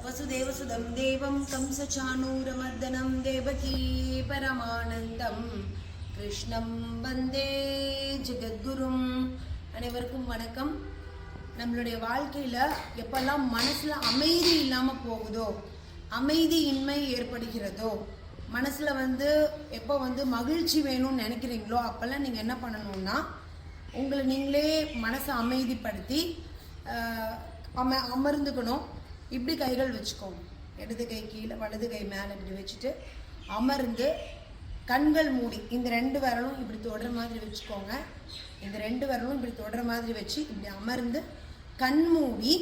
वसुदेवसुतं देवं कंसचाणूरमर्दनं देवकी பரமானந்தம் கிருஷ்ணம் வந்தே ஜெகத்குரும் அனைவருக்கும் வணக்கம் நம்மளுடைய வாழ்க்கையில எப்பெல்லாம் மனசுல அமைதி இல்லாம போகுதோ அமைதியின்மை ஏற்படுகிறதோ மனசுல வந்து எப்போ வந்து மகிழ்ச்சி வேணும்னு நினைக்கிறீங்களோ அப்பெல்லாம் நீங்க என்ன பண்ணணும்னா உங்களை நீங்களே மனசை அமைதிப்படுத்தி ஆஹ், அம அமர்ந்துக்கணும் இப்படி கைகள் வச்சுக்கோங்க. இடது கை கீழே வலது கை மேலே இப்படி வச்சுட்டு அமர்ந்து கண்கள் மூடி இந்த ரெண்டு விரலும் இப்படி தொடுற மாதிரி வச்சுக்கோங்க. இந்த ரெண்டு விரலும் இப்படி தொடுற மாதிரி வச்சு இப்படி அமர்ந்து கண் மூடி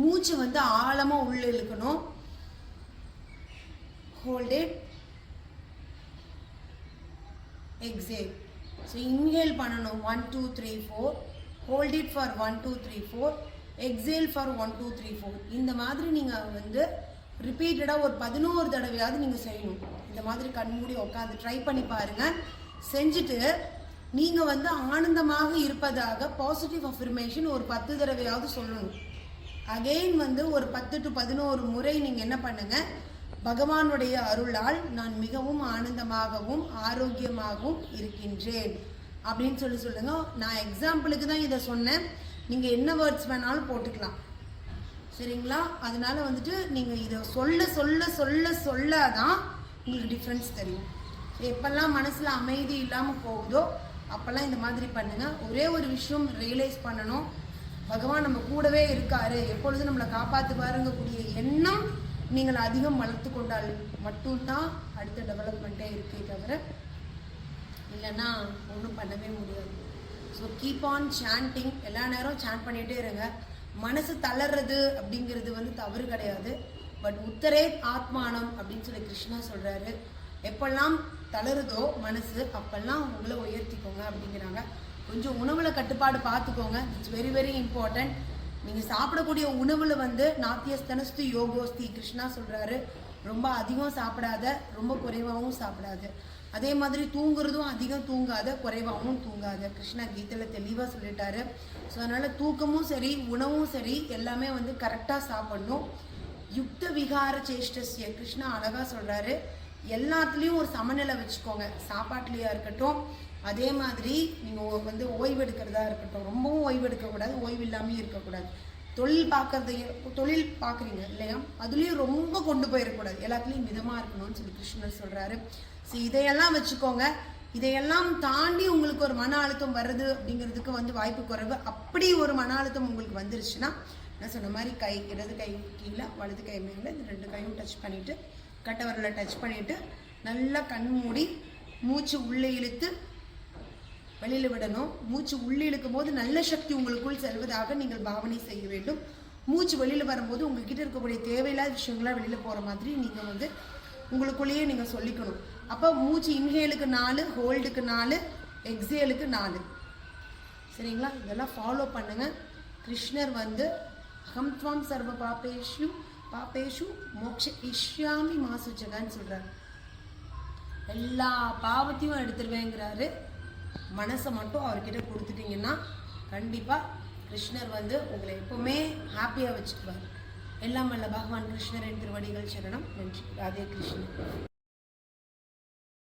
மூச்சு வந்து ஆழமாக உள்ளே இழுக்கணும். Hold it exhale so inhale பண்ணணும். One two three four hold it for one two three four exhale for one two three four இந்த மாதிரி நீங்கள் வந்து ரிப்பீட்டடாக ஒரு பதினோரு தடவையாவது நீங்கள் செய்யணும். இந்த மாதிரி கண்மூடி உட்காந்து ட்ரை பண்ணி பாருங்கள் செஞ்சுட்டு நீங்கள் வந்து ஆனந்தமாக இருப்பதாக பாசிட்டிவ் அஃபர்மேஷன் ஒரு பத்து தடவையாவது சொல்லணும். அகெயின் வந்து ஒரு பத்து டு பதினோரு முறை நீங்கள் என்ன பண்ணுங்கள் பகவானுடைய அருளால் நான் மிகவும் ஆனந்தமாகவும் ஆரோக்கியமாகவும் இருக்கின்றேன். அப்படின்னு சொல்லி சொல்லுங்கள் நான் எக்ஸாம்பிளுக்கு தான் இதை சொன்னேன். நீங்கள் என்ன வேர்ட்ஸ் வேணாலும் போட்டுக்கலாம். சரிங்களா? அதனால வந்துட்டு நீங்கள் இதை சொல்ல சொல்ல சொல்ல சொல்ல தான் உங்களுக்கு டிஃப்ரென்ஸ் தெரியும். எப்பெல்லாம் மனசில் அமைதி இல்லாமல் போகுதோ அப்போல்லாம் இந்த மாதிரி பண்ணுங்கள் ஒரே ஒரு விஷயம் ரியலைஸ் பண்ணணும். பகவான் நம்ம கூடவே இருக்காரு. எப்பொழுதும் நம்மளை காப்பாற்றுவாருங்கக்கூடிய எண்ணம் நீங்கள் அதிகம் வளர்த்து கொண்டால் மட்டும்தான் அடுத்த டெவலப்மெண்ட்டே இருக்கே தவிர இல்லைன்னா ஒன்றும் பண்ணவே முடியாது. ஸோ கீப் ஆன் சாண்டிங் எல்லா நேரம் சாண்ட் பண்ணிகிட்டே இருங்க. மனசு தளர்றது அப்படிங்கிறது வந்து தவறு கிடையாது. பட் உத்தரே ஆத்மானம் அப்படின்னு சொல்லி கிருஷ்ணா சொல்கிறாரு எப்பெல்லாம் தளருதோ மனசு அப்பெல்லாம் உங்களை உயர்த்திக்கோங்க அப்படிங்கிறாங்க. கொஞ்சம் உணவில் கட்டுப்பாடு பார்த்துக்கோங்க. இட்ஸ் வெரி வெரி இம்பார்ட்டன்ட் நீங்கள் சாப்பிடக்கூடிய உணவில் வந்து நாத்தியஸ்தனஸ்து யோகோஸ்தி கிருஷ்ணா சொல்கிறாரு ரொம்ப அதிகம் சாப்பிடாத ரொம்ப குறைவாகவும் சாப்பிடாது. அதே மாதிரி தூங்குறதும் அதிகம் தூங்காத குறைவாகவும் தூங்காத. கிருஷ்ணா கீதையில் தெளிவாக சொல்லிட்டாரு. ஸோ அதனால் தூக்கமும் சரி உணவும் சரி எல்லாமே வந்து கரெக்டாக சாப்பிடணும். யுக்த விகார சேஷ்டசிய கிருஷ்ணா அழகாக சொல்கிறாரு எல்லாத்துலேயும் ஒரு சமநிலை வச்சுக்கோங்க. சாப்பாட்டுலையா இருக்கட்டும் அதே மாதிரி நீங்கள் வந்து ஓய்வு எடுக்கிறதா இருக்கட்டும் ரொம்பவும் ஓய்வு எடுக்கக்கூடாது ஓய்வு இல்லாமல் இருக்கக்கூடாது. தொழில் பார்க்கறது தொழில் பார்க்குறீங்க இல்லையா? அதுலேயும் ரொம்ப கொண்டு போயிடக்கூடாது எல்லாத்துலேயும் மிதமாக இருக்கணும்னு சொல்லி கிருஷ்ணர் சொல்கிறாரு ஸோ இதையெல்லாம் வச்சுக்கோங்க. இதையெல்லாம் தாண்டி உங்களுக்கு ஒரு மன அழுத்தம் வருது அப்படிங்கிறதுக்கு வந்து வாய்ப்பு குறைவு. அப்படி ஒரு மன அழுத்தம் உங்களுக்கு வந்துருச்சுன்னா நான் சொன்ன மாதிரி கை இடது கை கீழே வலது கை மேலே இந்த ரெண்டு கையும் டச் பண்ணிவிட்டு கட்டவரில் டச் பண்ணிவிட்டு நல்லா கண் மூடி மூச்சு உள்ளே இழுத்து வெளியில் விடணும். மூச்சு உள்ளே இழுக்கும் போது நல்ல சக்தி உங்களுக்குள் செல்வதாக நீங்கள் பாவனை செய்ய வேண்டும். மூச்சு வெளியில் வரும்போது உங்ககிட்ட இருக்கக்கூடிய தேவையில்லாத விஷயங்கள்லாம் வெளியில் போகிற மாதிரி நீங்கள் வந்து உங்களுக்குள்ளேயே நீங்கள் சொல்லிக்கணும். அப்போ மூச்சு இன்ஹேலுக்கு நாலு ஹோல்டுக்கு நாலு எக்ஸேலுக்கு நாலு. சரிங்களா? இதெல்லாம் ஃபாலோ பண்ணுங்கள் கிருஷ்ணர் வந்து அகம் துவாம் சர்வ பாப்பேஷு பாப்பேஷு மோக்ஷ இஷ்யாமி மாசுச்சகான்னு சொல்கிறார் எல்லா பாவத்தையும் எடுத்துருவேங்கிறாரு. மனசை மட்டும் அவர்கிட்ட கொடுத்துட்டீங்கன்னா கண்டிப்பாக கிருஷ்ணர் வந்து உங்களை எப்போவுமே ஹாப்பியாக வச்சுக்குவார். எல்லாம் வல்ல பகவான் கிருஷ்ணரின் திருவடிகள் சரணம். நன்றி. ராதே கிருஷ்ணன்